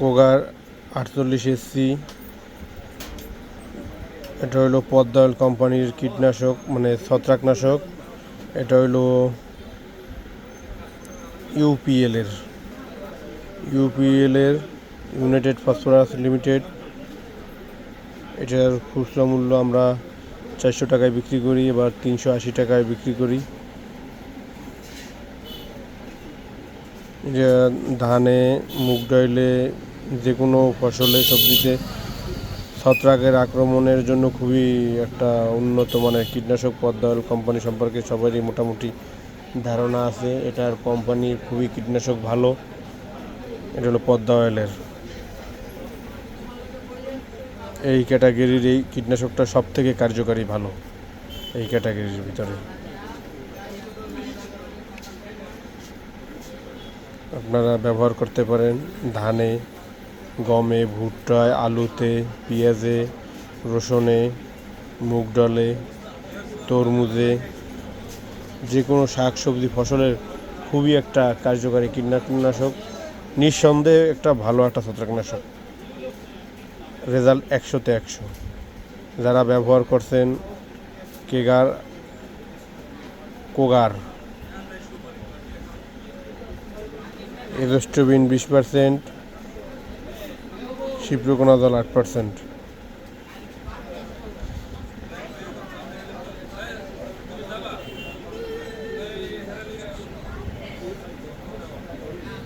কোগার আটচল্লিশ এসসি এটা হলো পদ্মা কোম্পানির কীটনাশক মানে ছত্রাকনাশক। এটা হলো ইউপিএল এর। ইউপিএল এর ইউনাইটেড ফসফরাস লিমিটেড এটার খুচরা মূল্য আমরা চারশো টাকায় বিক্রি করি, এবার তিনশো আশি টাকায় বিক্রি করি। ধানে, মুগ ডাইলে যে কোনো ফসলে সবজিতে ছত্রাকের আক্রমণের জন্য খুবই একটা উন্নত মানের কীটনাশক পদ্মা অয়েল কোম্পানি সম্পর্কে সবারই মোটামুটি ধারণা আছে। এটার কোম্পানির খুবই কীটনাশক ভালো। এটা হলো পদ্মা অয়েলের এই ক্যাটাগরির এই কীটনাশকটা সব থেকে কার্যকারী ভালো। এই ক্যাটাগরির ভিতরে। আপনারা ব্যবহার করতে পারেন ধানে গমে, ভুট্টায়, আলুতে, পেঁয়াজে, রসুনে, মুগ ডালে, তরমুজে যে কোনো শাক সবজি ফসলের খুবই একটা কার্যকারী কীটনাশক। নিঃসন্দেহে একটা ভালো একটা ছত্রাকনাশক। রেজাল্ট একশোতে একশো। যারা ব্যবহার করছেন কেগার, কোগার, এজস্টোবিন বিশ পার্সেন্ট শিপ্রকোনা জল আট পার্সেন্ট